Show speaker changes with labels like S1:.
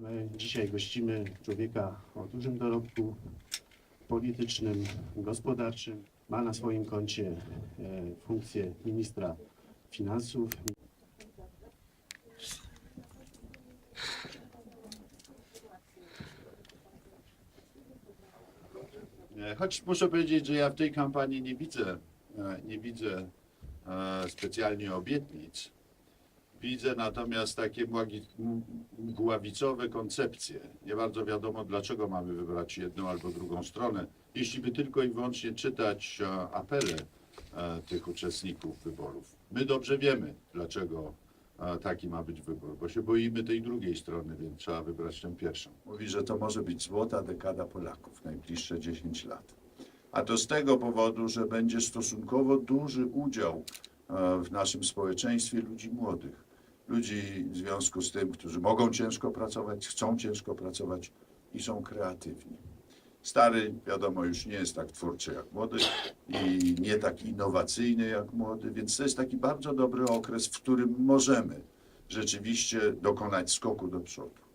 S1: My dzisiaj gościmy człowieka o dużym dorobku politycznym, gospodarczym. Ma na swoim koncie e, funkcję ministra finansów.
S2: E, Choć muszę powiedzieć, że ja w tej kampanii nie widzę, e, nie widzę specjalnie obietnic. Widzę natomiast takie mgławicowe koncepcje. Nie bardzo wiadomo, dlaczego mamy wybrać jedną albo drugą stronę. Jeśli by tylko i wyłącznie czytać e, apele e, tych uczestników wyborów. My dobrze wiemy, dlaczego e, taki ma być wybór, bo się boimy tej drugiej strony, więc trzeba wybrać tę pierwszą. Mówi, że to może być złota dekada Polaków, najbliższe 10 lat. A to z tego powodu, że będzie stosunkowo duży udział w naszym społeczeństwie ludzi młodych. Ludzi w związku z tym, którzy mogą ciężko pracować, chcą ciężko pracować i są kreatywni. Stary, wiadomo, już nie jest tak twórczy jak młody i nie tak innowacyjny jak młody, więc to jest taki bardzo dobry okres, w którym możemy rzeczywiście dokonać skoku do przodu.